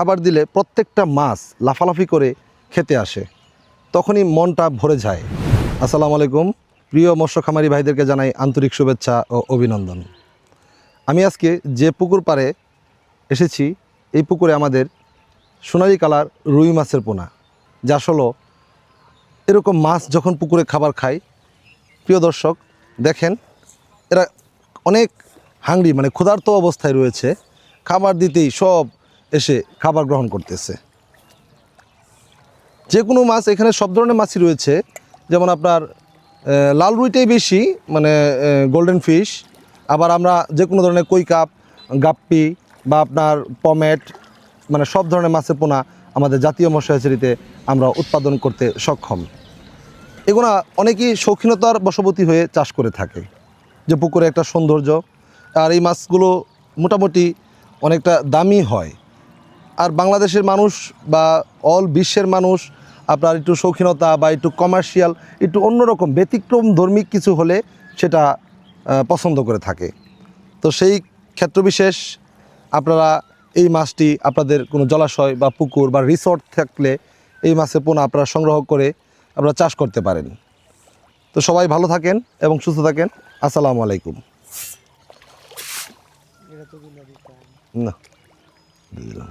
খাবার দিলে প্রত্যেকটা মাছ লাফালাফি করে খেতে আসে। তখনই মনটা ভরে যায়। আসসালামু আলাইকুম। প্রিয় মৎস্য খামারি ভাইদেরকে জানাই আন্তরিক শুভেচ্ছা ও অভিনন্দন। আমি আজকে যে পুকুর পাড়ে এসেছি, এই পুকুরে আমাদের সোনালি কালার রুই মাছের পোনা, যা আসলো এরকম মাছ যখন পুকুরে খাবার খায়, প্রিয় দর্শক, দেখেন, এরা অনেক হাংরি মানে ক্ষুধার্ত অবস্থায় রয়েছে। খাবার দিতেই সব এসে খাবার গ্রহণ করতেছে। যে কোনো মাছ, এখানে সব ধরনের মাছই রয়েছে। যেমন আপনার লাল রুইটাই বেশি মানে গোল্ডেন ফিশ আবার আমরা যে কোনো ধরনের কই কাপ, গাপ্পি বা আপনার পমেট মানে সব ধরনের মাছের পোনা আমাদের জাতীয় মৎস্য আমরা উৎপাদন করতে সক্ষম। এগুলা অনেকেই শৌখিনতার বশবতী হয়ে চাষ করে থাকে। যে পুকুরে একটা সৌন্দর্য, আর এই মাছগুলো মোটামুটি অনেকটা দামি হয়। আর বাংলাদেশের মানুষ বা অল বিশ্বের মানুষ আপনার একটু শৌখিনতা বা একটু কমার্শিয়াল একটু অন্যরকম ব্যতিক্রম ধর্মিক কিছু হলে সেটা পছন্দ করে থাকে। তো সেই ক্ষেত্রবিশেষ আপনারা এই মাছটি আপনাদের কোনো জলাশয় বা পুকুর বা রিসর্ট থাকলে এই মাছের পোনা আপনারা সংগ্রহ করে আপনারা চাষ করতে পারেন। তো সবাই ভালো থাকেন এবং সুস্থ থাকেন। আসসালামু আলাইকুম। না দিলাম